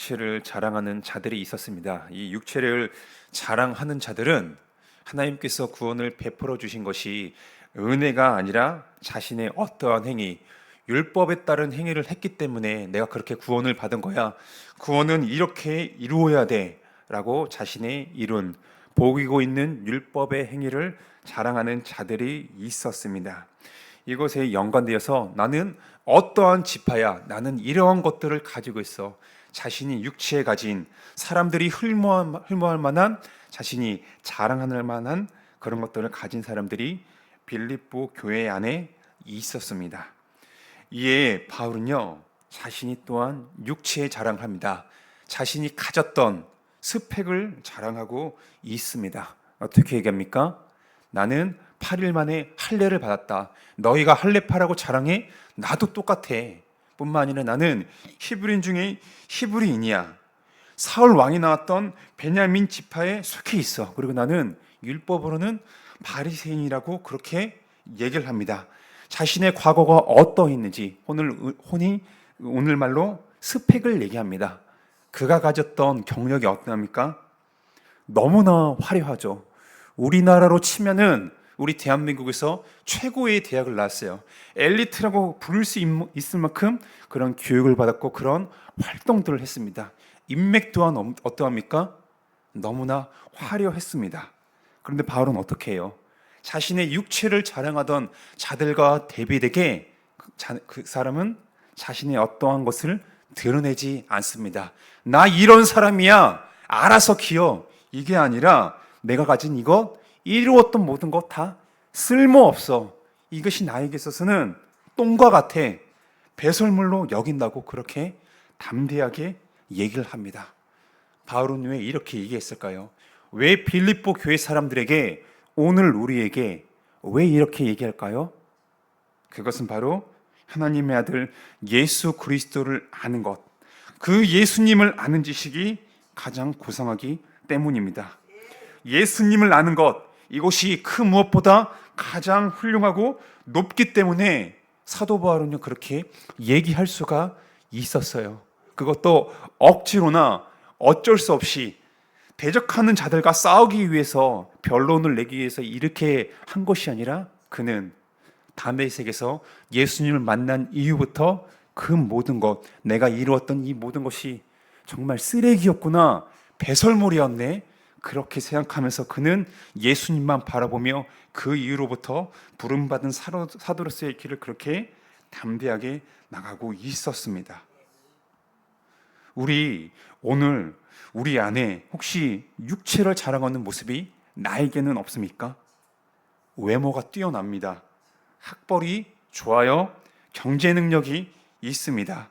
육체를 자랑하는 자들이 있었습니다. 이 육체를 자랑하는 자들은 하나님께서 구원을 베풀어 주신 것이 은혜가 아니라 자신의 어떠한 행위, 율법에 따른 행위를 했기 때문에 내가 그렇게 구원을 받은 거야. 구원은 이렇게 이루어야 돼 라고 자신의 이룬 보이고 있는 율법의 행위를 자랑하는 자들이 있었습니다. 이것에 연관되어서 나는 어떠한 지파야, 나는 이러한 것들을 가지고 있어. 자신이 육체에 가진 사람들이 흠모할, 흠모할 만한 자신이 자랑할 만한 그런 것들을 가진 사람들이 빌립보 교회 안에 있었습니다. 이에 바울은요 자신이 또한 육체에 자랑합니다. 자신이 가졌던 스펙을 자랑하고 있습니다. 어떻게 얘기합니까? 나는 8일 만에 할례를 받았다. 너희가 할례파라고 자랑해? 나도 똑같아. 뿐만 아니라 나는 히브리인 중에 히브리인이야. 사울 왕이 나왔던 베냐민 지파에 속해 있어. 그리고 나는 율법으로는 바리새인이라고 그렇게 얘기를 합니다. 자신의 과거가 어떠했는지 오늘 혼이 오늘 말로 스펙을 얘기합니다. 그가 가졌던 경력이 어떠합니까? 너무나 화려하죠. 우리나라로 치면은 우리 대한민국에서 최고의 대학을 나왔어요. 엘리트라고 부를 수 있- 을 만큼 그런 교육을 받았고 그런 활동들을 했습니다. 인맥 또한 엄- 어떠합니까? 너무나 화려했습니다. 그런데 바울은 어떻게 해요? 자신의 육체를 자랑하던 자들과 대비되게 그, 자- 그 사람은 자신의 어떠한 것을 드러내지 않습니다. 나 이런 사람이야. 알아서 키워. 이게 아니라 내가 가진 이것, 이루었던 모든 것 다 쓸모없어. 이것이 나에게 있어서는 똥과 같아. 배설물로 여긴다고 그렇게 담대하게 얘기를 합니다. 바울은 왜 이렇게 얘기했을까요? 왜 빌립보 교회 사람들에게 오늘 우리에게 왜 이렇게 얘기할까요? 그것은 바로 하나님의 아들 예수 그리스도를 아는 것. 그 예수님을 아는 지식이 가장 고상하기 때문입니다. 예수님을 아는 것, 이것이 그 무엇보다 가장 훌륭하고 높기 때문에 사도 바울은요 그렇게 얘기할 수가 있었어요. 그것도 억지로나 어쩔 수 없이 대적하는 자들과 싸우기 위해서 변론을 내기 위해서 이렇게 한 것이 아니라 그는 담에색에서 예수님을 만난 이후부터 그 모든 것, 내가 이루었던 이 모든 것이 정말 쓰레기였구나, 배설물이었네. 그렇게 생각하면서 그는 예수님만 바라보며 그 이후로부터 부름받은 사도로서의 길을 그렇게 담대하게 나가고 있었습니다. 우리 오늘 우리 안에 혹시 육체를 자랑하는 모습이 나에게는 없습니까? 외모가 뛰어납니다. 학벌이 좋아요. 경제 능력이 있습니다.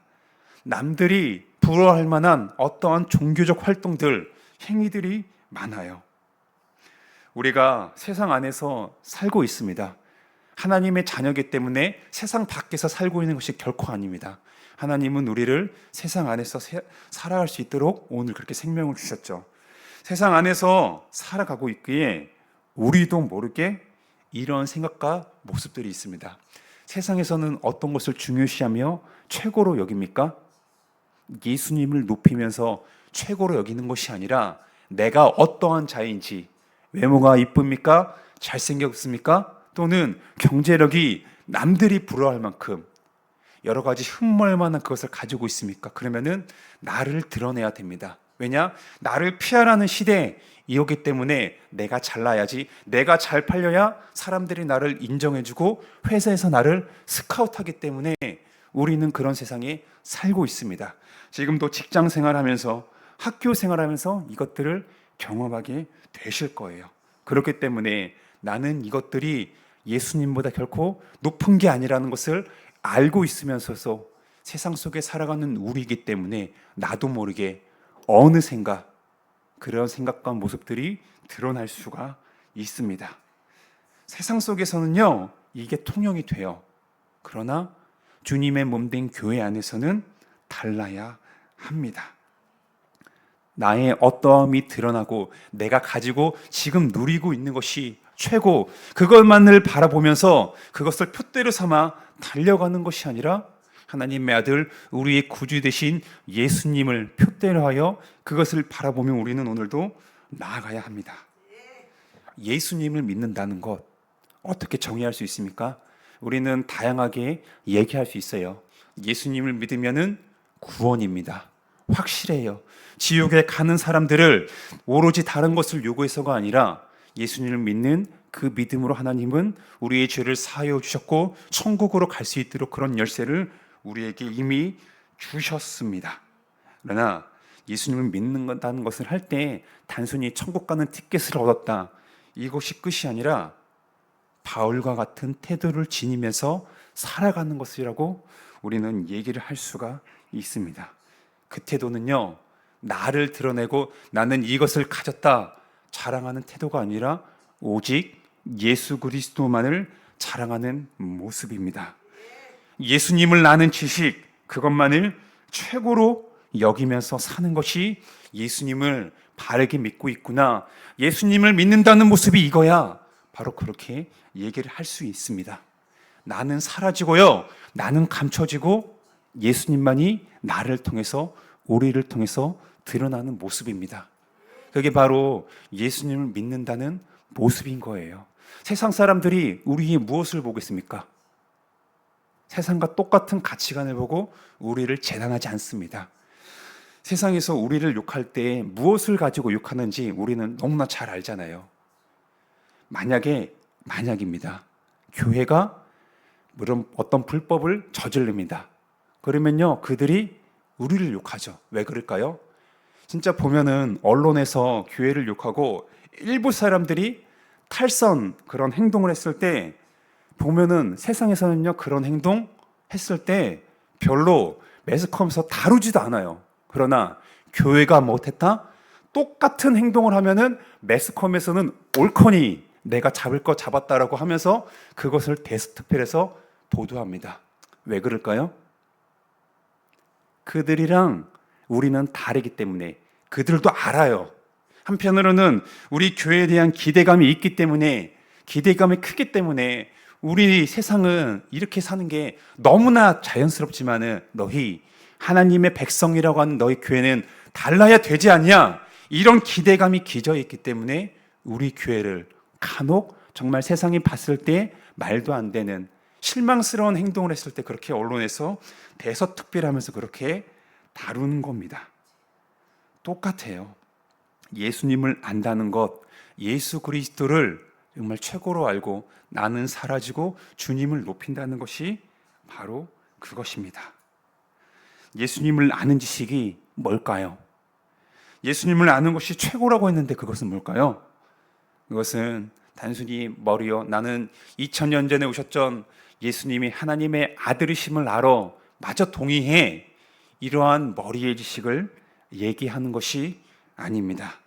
남들이 부러워할 만한 어떠한 종교적 활동들, 행위들이 많아요. 우리가 세상 안에서 살고 있습니다. 하나님의 자녀기 때문에 세상 밖에서 살고 있는 것이 결코 아닙니다. 하나님은 우리를 세상 안에서 살아갈 수 있도록 오늘 그렇게 생명을 주셨죠. 세상 안에서 살아가고 있기에 우리도 모르게 이런 생각과 모습들이 있습니다. 세상에서는 어떤 것을 중요시하며 최고로 여깁니까? 예수님을 높이면서 최고로 여기는 것이 아니라 내가 어떠한 자인지 외모가 이쁩니까? 잘생겼습니까? 또는 경제력이 남들이 부러워할 만큼 여러 가지 흠모할 만한 그것을 가지고 있습니까? 그러면은 나를 드러내야 됩니다. 왜냐? 나를 피하라는 시대이기 때문에 내가 잘나야지. 내가 잘 팔려야 사람들이 나를 인정해주고 회사에서 나를 스카우트하기 때문에 우리는 그런 세상에 살고 있습니다. 지금도 직장 생활하면서 학교 생활하면서 이것들을 경험하게 되실 거예요. 그렇기 때문에 나는 이것들이 예수님보다 결코 높은 게 아니라는 것을 알고 있으면서도 세상 속에 살아가는 우리이기 때문에 나도 모르게 어느 생각, 그런 생각과 모습들이 드러날 수가 있습니다. 세상 속에서는요, 이게 통용이 돼요. 그러나 주님의 몸된 교회 안에서는 달라야 합니다. 나의 어떠함이 드러나고 내가 가지고 지금 누리고 있는 것이 최고, 그것만을 바라보면서 그것을 표대로 삼아 달려가는 것이 아니라 하나님의 아들 우리의 구주 되신 예수님을 표대로 하여 그것을 바라보며 우리는 오늘도 나아가야 합니다. 예수님을 믿는다는 것 어떻게 정의할 수 있습니까? 우리는 다양하게 얘기할 수 있어요. 예수님을 믿으면은 구원입니다. 확실해요. 지옥에 가는 사람들을 오로지 다른 것을 요구해서가 아니라 예수님을 믿는 그 믿음으로 하나님은 우리의 죄를 사하여 주셨고 천국으로 갈 수 있도록 그런 열쇠를 우리에게 이미 주셨습니다. 그러나 예수님을 믿는다는 것을 할 때 단순히 천국 가는 티켓을 얻었다. 이것이 끝이 아니라 바울과 같은 태도를 지니면서 살아가는 것이라고 우리는 얘기를 할 수가 있습니다. 그 태도는요, 나를 드러내고 나는 이것을 가졌다 자랑하는 태도가 아니라 오직 예수 그리스도만을 자랑하는 모습입니다. 예수님을 아는 지식, 그것만을 최고로 여기면서 사는 것이 예수님을 바르게 믿고 있구나. 예수님을 믿는다는 모습이 이거야. 바로 그렇게 얘기를 할 수 있습니다. 나는 사라지고요. 나는 감춰지고 예수님만이 나를 통해서 우리를 통해서 드러나는 모습입니다. 그게 바로 예수님을 믿는다는 모습인 거예요. 세상 사람들이 우리의 무엇을 보겠습니까? 세상과 똑같은 가치관을 보고 우리를 재단하지 않습니다. 세상에서 우리를 욕할 때 무엇을 가지고 욕하는지 우리는 너무나 잘 알잖아요. 만약에 만약입니다. 교회가 물론 어떤 불법을 저지릅니다. 그러면요, 그들이 우리를 욕하죠. 왜 그럴까요? 진짜 보면은 언론에서 교회를 욕하고 일부 사람들이 탈선 그런 행동을 했을 때 보면은 세상에서는요 그런 행동 했을 때 별로 매스컴에서 다루지도 않아요. 그러나 교회가 못했다 똑같은 행동을 하면은 매스컴에서는 옳거니 내가 잡을 거 잡았다라고 하면서 그것을 데스트필에서 보도합니다. 왜 그럴까요? 그들이랑 우리는 다르기 때문에 그들도 알아요. 한편으로는 우리 교회에 대한 기대감이 있기 때문에 기대감이 크기 때문에 우리 세상은 이렇게 사는 게 너무나 자연스럽지만은 너희 하나님의 백성이라고 하는 너희 교회는 달라야 되지 않냐? 이런 기대감이 기저 있기 때문에 우리 교회를 간혹 정말 세상이 봤을 때 말도 안 되는 실망스러운 행동을 했을 때 그렇게 언론에서 대서특필하면서 그렇게 다루는 겁니다. 똑같아요. 예수님을 안다는 것, 예수 그리스도를 정말 최고로 알고 나는 사라지고 주님을 높인다는 것이 바로 그것입니다. 예수님을 아는 지식이 뭘까요? 예수님을 아는 것이 최고라고 했는데 그것은 뭘까요? 그것은 단순히 머리요. 나는 2000년 전에 오셨던 예수님이 하나님의 아들이심을 알아. 마저 동의해. 이러한 머리의 지식을 얘기하는 것이 아닙니다.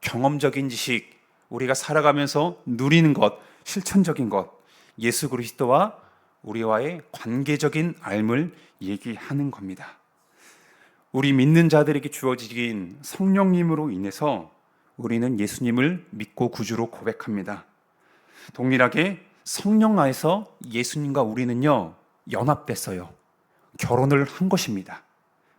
경험적인 지식, 우리가 살아가면서 누리는 것, 실천적인 것, 예수 그리스도와 우리와의 관계적인 알을 얘기하는 겁니다. 우리 믿는 자들에게 주어진 성령님으로 인해서 우리는 예수님을 믿고 구주로 고백합니다. 동일하게 성령 안에서 예수님과 우리는요, 연합됐어요. 결혼을 한 것입니다.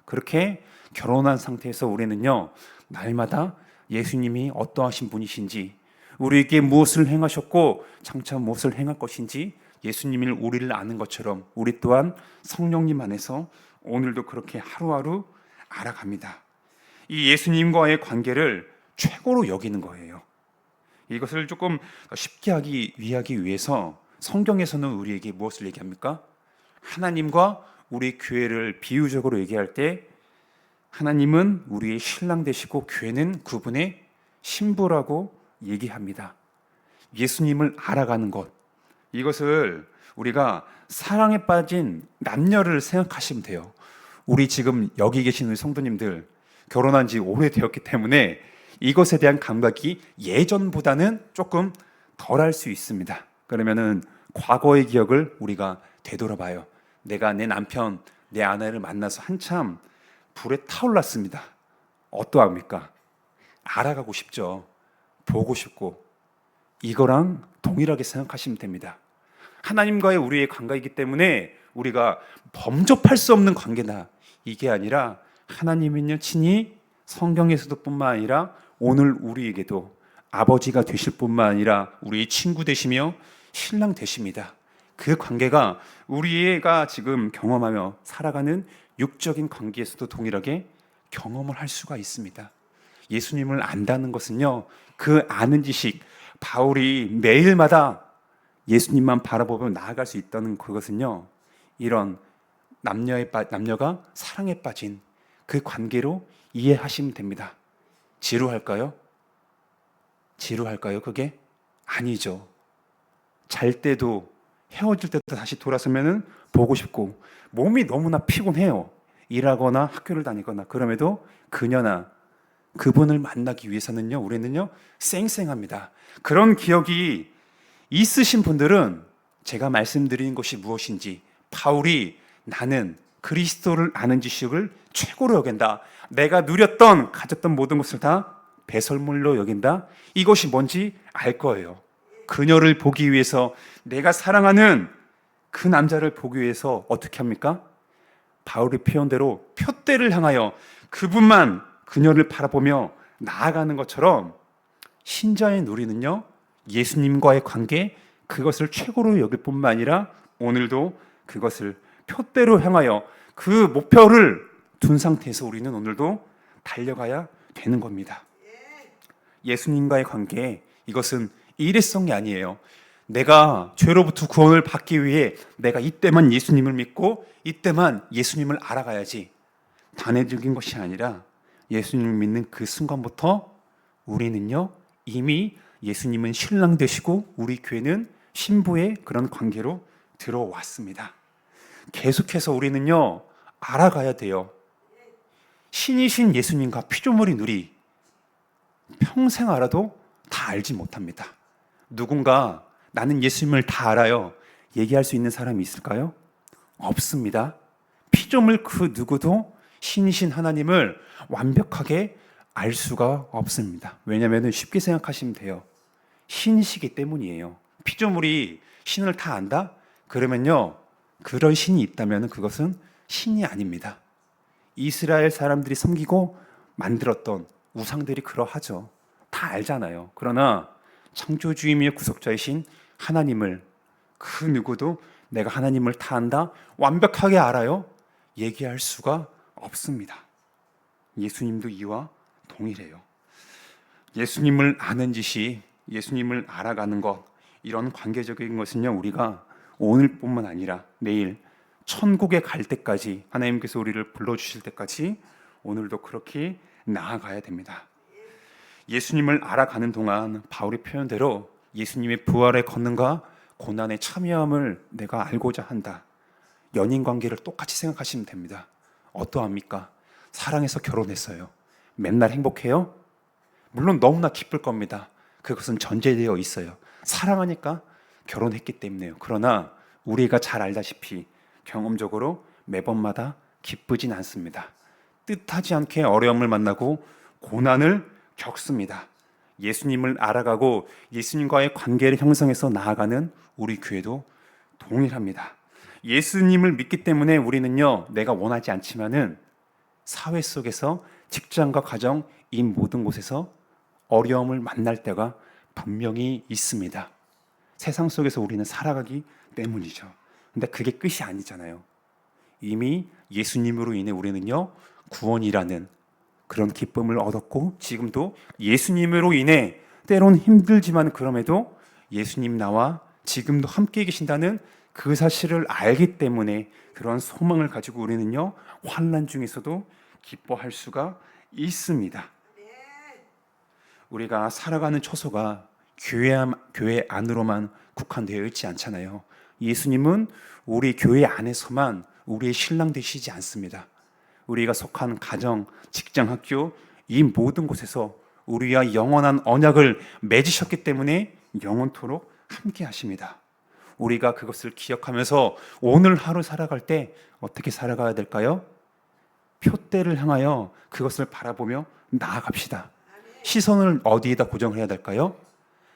그렇게 결혼한 상태에서 우리는요, 날마다 예수님이 어떠하신 분이신지, 우리에게 무엇을 행하셨고, 장차 무엇을 행할 것인지, 예수님이 우리를 아는 것처럼 우리 또한 성령님 안에서 오늘도 그렇게 하루하루 알아갑니다. 이 예수님과의 관계를 최고로 여기는 거예요. 이것을 조금 쉽게 하기 위하기 위해서 성경에서는 우리에게 무엇을 얘기합니까? 하나님과 우리 교회를 비유적으로 얘기할 때 하나님은 우리의 신랑 되시고 교회는 그분의 신부라고 얘기합니다. 예수님을 알아가는 것. 이것을 우리가 사랑에 빠진 남녀를 생각하시면 돼요. 우리 지금 여기 계시는 성도님들 결혼한 지 오래되었기 때문에 이것에 대한 감각이 예전보다는 조금 덜할 수 있습니다. 그러면은 과거의 기억을 우리가 되돌아봐요. 내가 내 남편, 내 아내를 만나서 한참 불에 타올랐습니다. 어떠합니까? 알아가고 싶죠. 보고 싶고 이거랑 동일하게 생각하시면 됩니다. 하나님과의 우리의 관계이기 때문에 우리가 범접할 수 없는 관계다. 이게 아니라 하나님은요 친히 성경에서도 뿐만 아니라 오늘 우리에게도 아버지가 되실 뿐만 아니라 우리의 친구 되시며 신랑 되십니다. 그 관계가 우리가 지금 경험하며 살아가는 육적인 관계에서도 동일하게 경험을 할 수가 있습니다. 예수님을 안다는 것은요, 그 아는 지식, 바울이 매일마다 예수님만 바라보며 나아갈 수 있다는 그것은요, 이런 남녀의 빠, 남녀가 사랑에 빠진 그 관계로 이해하시면 됩니다. 지루할까요? 지루할까요? 그게 아니죠. 잘 때도 헤어질 때도 다시 돌아서면은 보고 싶고 몸이 너무나 피곤해요. 일하거나 학교를 다니거나 그럼에도 그녀나 그분을 만나기 위해서는요. 우리는요. 쌩쌩합니다. 그런 기억이 있으신 분들은 제가 말씀드린 것이 무엇인지 바울이 나는 그리스도를 아는 지식을 최고로 여긴다. 내가 누렸던 가졌던 모든 것을 다 배설물로 여긴다. 이것이 뭔지 알 거예요. 그녀를 보기 위해서 내가 사랑하는 그 남자를 보기 위해서 어떻게 합니까? 바울의 표현대로 표대를 향하여 그분만 그녀를 바라보며 나아가는 것처럼 신자의 누리는요 예수님과의 관계 그것을 최고로 여길 뿐만 아니라 오늘도 그것을 표대로 향하여 그 목표를 둔 상태에서 우리는 오늘도 달려가야 되는 겁니다. 예수님과의 관계 이것은 일회성이 아니에요. 내가 죄로부터 구원을 받기 위해 내가 이때만 예수님을 믿고 이때만 예수님을 알아가야지 단회적인 것이 아니라 예수님을 믿는 그 순간부터 우리는요 이미 예수님은 신랑 되시고 우리 교회는 신부의 그런 관계로 들어왔습니다. 계속해서 우리는요 알아가야 돼요. 신이신 예수님과 피조물이 누리 평생 알아도 다 알지 못합니다. 누군가 나는 예수님을 다 알아요. 얘기할 수 있는 사람이 있을까요? 없습니다. 피조물 그 누구도 신이신 하나님을 완벽하게 알 수가 없습니다. 왜냐하면 쉽게 생각하시면 돼요. 신이시기 때문이에요. 피조물이 신을 다 안다? 그러면요, 그런 신이 있다면 그것은 신이 아닙니다. 이스라엘 사람들이 섬기고 만들었던 우상들이 그러하죠. 다 알잖아요. 그러나 창조주이며 구속자이신 하나님을 그 누구도 내가 하나님을 다 안다 완벽하게 알아요 얘기할 수가 없습니다. 예수님도 이와 동일해요. 예수님을 아는 짓이 예수님을 알아가는 것 이런 관계적인 것은요 우리가 오늘뿐만 아니라 내일 천국에 갈 때까지 하나님께서 우리를 불러 주실 때까지 오늘도 그렇게 나아가야 됩니다. 예수님을 알아가는 동안 바울의 표현대로 예수님의 부활의 권능과 고난의 참여함을 내가 알고자 한다. 연인 관계를 똑같이 생각하시면 됩니다. 어떠합니까? 사랑해서 결혼했어요. 맨날 행복해요? 물론 너무나 기쁠 겁니다. 그것은 전제되어 있어요. 사랑하니까 결혼했기 때문에요. 그러나 우리가 잘 알다시피 경험적으로 매번마다 기쁘진 않습니다. 뜻하지 않게 어려움을 만나고 고난을 겪습니다. 예수님을 알아가고 예수님과의 관계를 형성해서 나아가는 우리 교회도 동일합니다. 예수님을 믿기 때문에 우리는요, 내가 원하지 않지만은 사회 속에서 직장과 가정 이 모든 곳에서 어려움을 만날 때가 분명히 있습니다. 세상 속에서 우리는 살아가기 때문이죠. 근데 그게 끝이 아니잖아요. 이미 예수님으로 인해 우리는요, 구원이라는 그런 기쁨을 얻었고 지금도 예수님으로 인해 때론 힘들지만 그럼에도 예수님 나와 지금도 함께 계신다는 그 사실을 알기 때문에 그런 소망을 가지고 우리는요 환란 중에서도 기뻐할 수가 있습니다. 우리가 살아가는 초소가 교회, 교회 안으로만 국한되어 있지 않잖아요. 예수님은 우리 교회 안에서만 우리의 신랑 되시지 않습니다. 우리가 속한 가정, 직장, 학교 이 모든 곳에서 우리와 영원한 언약을 맺으셨기 때문에 영원토록 함께 하십니다. 우리가 그것을 기억하면서 오늘 하루 살아갈 때 어떻게 살아가야 될까요? 표대를 향하여 그것을 바라보며 나아갑시다. 시선을 어디에다 고정해야 될까요?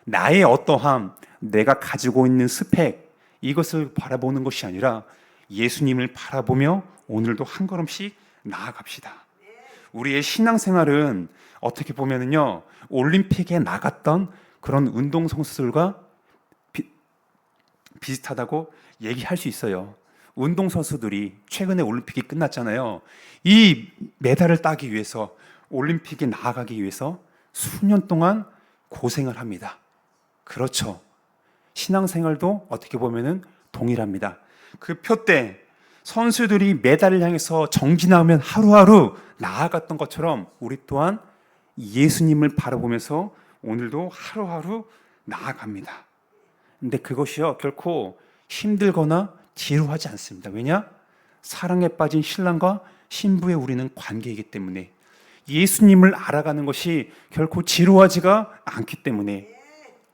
나의 어떠함, 내가 가지고 있는 스펙, 이것을 바라보는 것이 아니라 예수님을 바라보며 오늘도 한 걸음씩 나아갑시다. 우리의 신앙생활은 어떻게 보면은요 올림픽에 나갔던 그런 운동 선수들과 비, 비슷하다고 얘기할 수 있어요. 운동 선수들이 최근에 올림픽이 끝났잖아요. 이 메달을 따기 위해서 올림픽에 나아가기 위해서 수년 동안 고생을 합니다. 그렇죠. 신앙생활도 어떻게 보면은 동일합니다. 그 표때 선수들이 메달을 향해서 정진하면 하루하루 나아갔던 것처럼 우리 또한 예수님을 바라보면서 오늘도 하루하루 나아갑니다. 근데 그것이요 결코 힘들거나 지루하지 않습니다. 왜냐? 사랑에 빠진 신랑과 신부의 우리는 관계이기 때문에 예수님을 알아가는 것이 결코 지루하지가 않기 때문에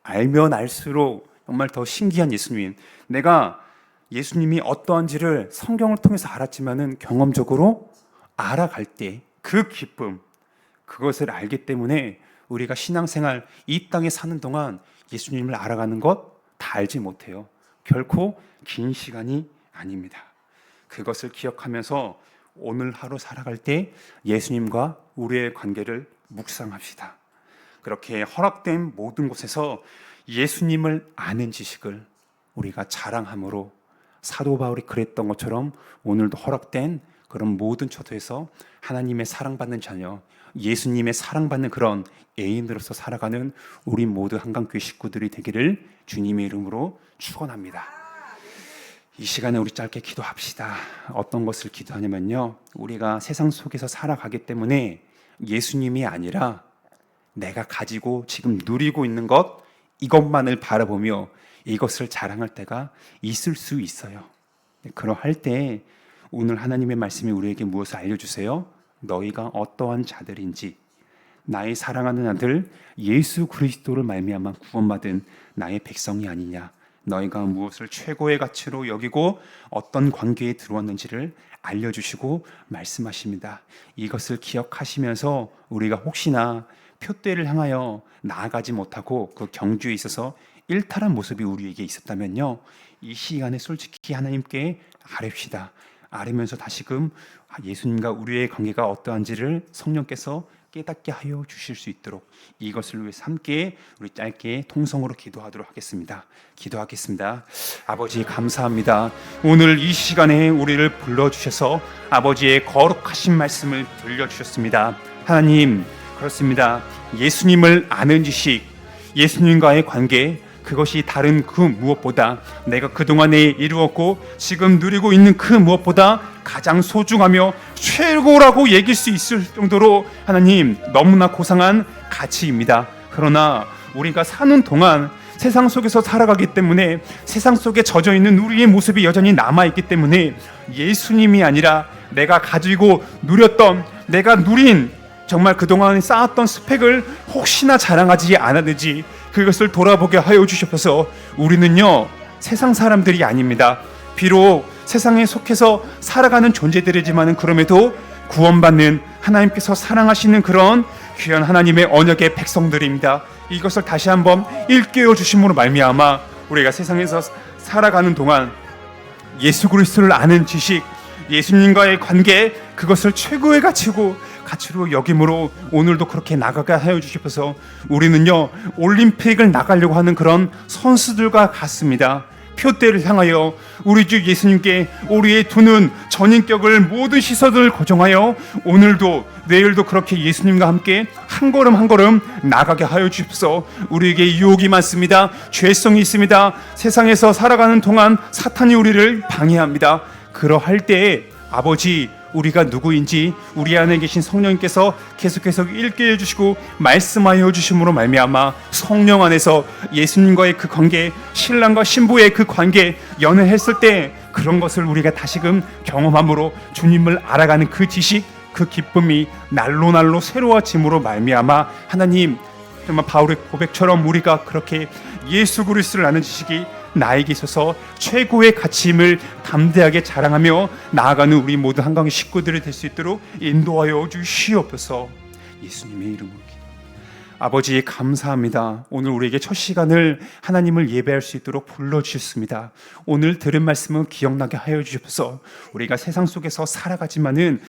알면 알수록 정말 더 신기한 예수님. 내가 예수님이 어떠한지를 성경을 통해서 알았지만은 경험적으로 알아갈 때 그 기쁨, 그것을 알기 때문에 우리가 신앙생활 이 땅에 사는 동안 예수님을 알아가는 것 다 알지 못해요. 결코 긴 시간이 아닙니다. 그것을 기억하면서 오늘 하루 살아갈 때 예수님과 우리의 관계를 묵상합시다. 그렇게 허락된 모든 곳에서 예수님을 아는 지식을 우리가 자랑함으로 사도 바울이 그랬던 것처럼 오늘도 허락된 그런 모든 처도에서 하나님의 사랑받는 자녀, 예수님의 사랑받는 그런 애인으로서 살아가는 우리 모두 한강교회 식구들이 되기를 주님의 이름으로 축원합니다. 이 시간에 우리 짧게 기도합시다. 어떤 것을 기도하냐면요. 우리가 세상 속에서 살아가기 때문에 예수님이 아니라 내가 가지고 지금 누리고 있는 것 이것만을 바라보며 이것을 자랑할 때가 있을 수 있어요. 그러할 때 오늘 하나님의 말씀이 우리에게 무엇을 알려주세요? 너희가 어떠한 자들인지 나의 사랑하는 아들 예수 그리스도를 말미암아 구원받은 나의 백성이 아니냐 너희가 무엇을 최고의 가치로 여기고 어떤 관계에 들어왔는지를 알려주시고 말씀하십니다. 이것을 기억하시면서 우리가 혹시나 표대를 향하여 나아가지 못하고 그 경주에 있어서 일탈한 모습이 우리에게 있었다면요. 이 시간에 솔직히 하나님께 아뢰시다. 아뢰면서 다시금 예수님과 우리의 관계가 어떠한지를 성령께서 깨닫게 하여 주실 수 있도록 이것을 위해 함께 우리 짧게 통성으로 기도하도록 하겠습니다. 기도하겠습니다. 아버지 감사합니다. 오늘 이 시간에 우리를 불러 주셔서 아버지의 거룩하신 말씀을 들려 주셨습니다. 하나님 그렇습니다. 예수님을 아는 지식, 예수님과의 관계, 그것이 다른 그 무엇보다 내가 그동안에 이루었고 지금 누리고 있는 그 무엇보다 가장 소중하며 최고라고 얘기할 수 있을 정도로 하나님 너무나 고상한 가치입니다. 그러나 우리가 사는 동안 세상 속에서 살아가기 때문에 세상 속에 젖어 있는 우리의 모습이 여전히 남아 있기 때문에 예수님이 아니라 내가 가지고 누렸던 내가 누린 정말 그동안 쌓았던 스펙을 혹시나 자랑하지 않았는지 그것을 돌아보게 하여 주셔서 우리는요 세상 사람들이 아닙니다. 비록 세상에 속해서 살아가는 존재들이지만은 그럼에도 구원받는 하나님께서 사랑하시는 그런 귀한 하나님의 언약의 백성들입니다. 이것을 다시 한번 일깨워 주심으로 말미암아 우리가 세상에서 살아가는 동안 예수 그리스도를 아는 지식, 예수님과의 관계 그것을 최고의 가치고 가치로 여김으로 오늘도 그렇게 나가게 하여 주셔서 우리는요 올림픽을 나가려고 하는 그런 선수들과 같습니다. 표대를 향하여 우리 주 예수님께 우리의 두는 전인격을 모든 시선을 고정하여 오늘도 내일도 그렇게 예수님과 함께 한 걸음 한 걸음 나가게 하여 주십시오. 우리에게 유혹이 많습니다. 죄성이 있습니다. 세상에서 살아가는 동안 사탄이 우리를 방해합니다. 그러할 때에 아버지 우리가 누구인지 우리 안에 계신 성령님께서 계속해서 읽게 해주시고 말씀하여 주심으로 말미암아 성령 안에서 예수님과의 그 관계, 신랑과 신부의 그 관계 연애했을 때 그런 것을 우리가 다시금 경험함으로 주님을 알아가는 그 지식, 그 기쁨이 날로 날로 새로워짐으로 말미암아 하나님 정말 바울의 고백처럼 우리가 그렇게 예수 그리스도를 아는 지식이 나에게 있어서 최고의 가치임을 담대하게 자랑하며 나아가는 우리 모두 한강의 식구들이 될 수 있도록 인도하여 주시옵소서. 예수님의 이름으로. 아버지 감사합니다. 오늘 우리에게 첫 시간을 하나님을 예배할 수 있도록 불러 주셨습니다. 오늘 들은 말씀은 기억나게 하여 주셔서 우리가 세상 속에서 살아가지만은